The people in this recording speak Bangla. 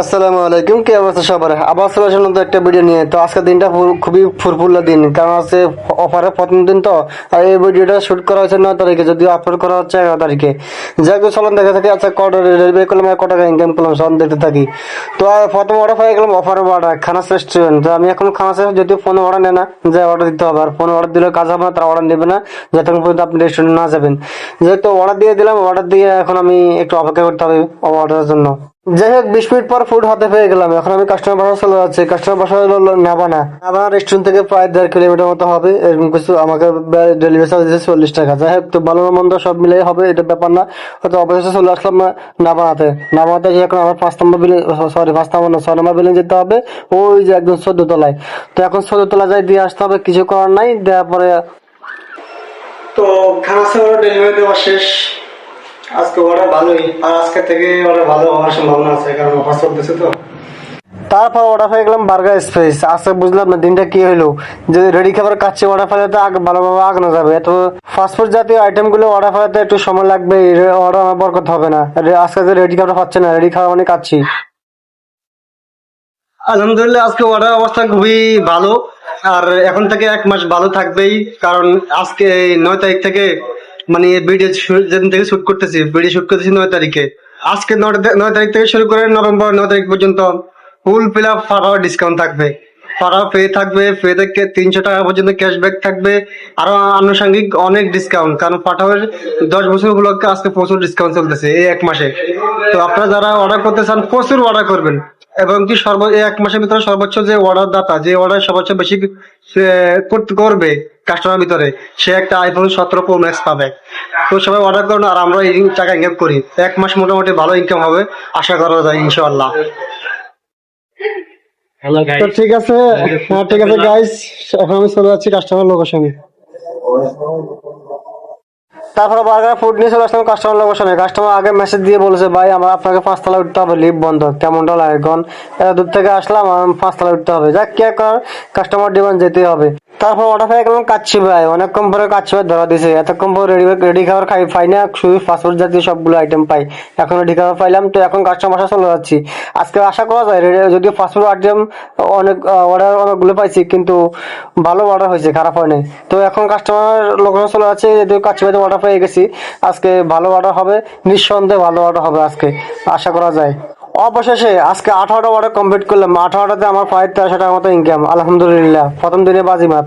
আসসালামু আলাইকুম, কি অবস্থা সবার? আবার চলে আসলাম একটা ভিডিও নিয়ে। তো আজকের দিনটা খুবই ফুরফুল্লা দিন। কারণ আছে অফারের প্রথম দিন তো। আর এই ভিডিওটা শুট করা হয়েছে নয় তারিখে, যদিও আপলোড করা হচ্ছে এগারো তারিখে। যাই হোক, চলুন দেখে থাকি আচ্ছা কটা রেলওয়ে করলাম, আর কটা ইনকাম করলাম সব দেখতে থাকি। তো প্রথম অর্ডার পেয়ে গেলাম অফার অর্ডার খানাস রেস্টুরেন্ট তো, আমি এখন খানাস যদিও ফোনে অর্ডার নেয় না, যে অর্ডার দিতে হবে। আর ফোন অর্ডার দিলে কাজ হবে না, তারা অর্ডার নেবে না, যতক্ষণ পর্যন্ত আপনি রেস্টুরেন্ট না যাবেন। যেহেতু অর্ডার দিয়ে দিলাম অর্ডার দিয়ে এখন আমি একটু অপেক্ষা করতে হবে অর্ডারের জন্য। যাই হোক বিশ মিনিট পর ফুড হাতে পেয়ে গেলাম। এখন আমি কাস্টমার বাসা চলে যাচ্ছি। কাস্টমার বাসা হলো নেবানা। আমার রেস্টুরেন্ট থেকে প্রায় দেড় কিলোমিটার মতো হবে। এরকম কিছু আমাকে ডেলিভারি চার্জ দিয়েছে চল্লিশ টাকা। যাই হোক তো ভালো মন্দ সব মিলে হবে, এটা ব্যাপার না। হয়তো অবশেষে চলে আসলাম নাবানাতে। নাবানাতে এখন আমার পাঁচ নম্বর বিলে সরি পাঁচ নম্বর না, ছয় নম্বর বিলে যেতে হবে। ওই যে একদম চোদ্দ তলায় তো এখন চোদ্দ তলায় যাই দিয়ে আসতে হবে, কিছু করার নাই। দেওয়ার পরে তো খানা ডেলিভারি দেওয়া শেষ। আজকে অর্ডার ভালোই আর আজকে থেকে অর্ডার ভালো হওয়ার সম্ভাবনা আছে কারণ অফার চলতেছে তো। তারপর অর্ডার হয়ে গেলাম বার্গার স্পেস আজকে বুঝলাম না দিনটা কি হলো যদি রেডি খাবার কাছে অর্ডার ফেলাতে আগে ভালোভাবে আগানো যাবে। তো ফাস্টফুড জাতীয় আইটেমগুলো অর্ডার ফেলাতে একটু সময় লাগবে অর্ডার আমার বরকত হবে না। আজকে যে রেডি খাবার পাচ্ছে না রেডি খাবার অনেক কাচ্ছি আলহামদুলিল্লাহ আজকে অর্ডার অবস্থা খুবই ভালো। আর এখন থেকে এক মাস ভালো থাকবেই কারণ আজকে নয় তারিখ থেকে মানে ভিডিও যেদিন থেকে শুট করতেছি ভিডিও শুট করতেছি নয় তারিখে। আজকে নয় তারিখ থেকে শুরু করে নভেম্বর নয় তারিখ পর্যন্ত ফুল ফিল আপ ডিসকাউন্ট থাকবে। ফাটাও পে থাকবে পে থেকে তিনশো টাকা পর্যন্ত ক্যাশব্যাক থাকবে। আরও আনুষঙ্গিক অনেক ডিসকাউন্ট কারণ ফাটাওয়ের দশ বছর উপলক্ষে আজকে প্রচুর ডিসকাউন্ট চলতেছে এই এক মাসে। তো আপনারা যারা অর্ডার করতে চান, প্রচুর অর্ডার করবেন। এবং কি সর্ব এক মাসের ভিতরে সর্বোচ্চ যে অর্ডার দাতা যে অর্ডার সর্বোচ্চ বেশি করতে করবে কাস্টমার ভিতরে, সে একটা আইফোন সতেরো প্রো ম্যাক্স পাবে। তো সবাই অর্ডার করুন, আর আমরা এই টাকা ইনকাম করি। এক মাস মোটামুটি ভালো ইনকাম হবে, আশা করা যায় ইনশাআল্লাহ। তো গাইস ঠিক আছে হ্যাঁ ঠিক আছে গাইস এখন আমি চলে যাচ্ছি কাস্টমার লোকেশনে তারপরে বার্গার ফুড নিয়ে চলে আসলাম কাস্টমার লোকেশনে কাস্টমার আগে মেসেজ দিয়ে বলেছে ভাই আমার আপনাকে পাঁচতলা উঠতে হবে লিভ বন্ধ। কেমনটা লাগে? এখন দূর থেকে আসলাম পাঁচতলা উঠতে হবে। যাক কে কর কাস্টমার ডিমান্ড যেতে হবে। তারপর অর্ডার পেয়ে গেলাম কাচ্ছি ভাই। অনেকক্ষণ পরে কাচ্ছি ভাই ধরা দিছে। এতক্ষণ পরে রেডি রেডি খাবার খাই। পাই না, শুধু ফাস্টফুড জাতীয় সবগুলো আইটেম পাই। এখন রেডি খাবার পাইলাম। তো এখন কাস্টমার বাসা চলে যাচ্ছি। আজকে আশা করা যায় যদিও ফাস্টফুড আইটেম অনেক অর্ডার অনেকগুলো পাইছি, কিন্তু ভালো অর্ডার হয়েছে, খারাপ হয় নাই তো এখন কাস্টমার লোকেশন চলে যাচ্ছে। যদিও কাচ্ছি ভাই অর্ডার পেয়ে গেছি। আজকে ভালো অর্ডার হবে। নিঃসন্দেহে ভালো অর্ডার হবে আজকে। আশা করা যায়। অবশেষে আজকে আঠারোটা অর্ডার কমপ্লিট করলাম। আঠারোটাতে আমার প্রায় তেরোশো টাকার মতো ইনকাম আলহামদুলিল্লাহ। প্রথম দিনে বাজি মাত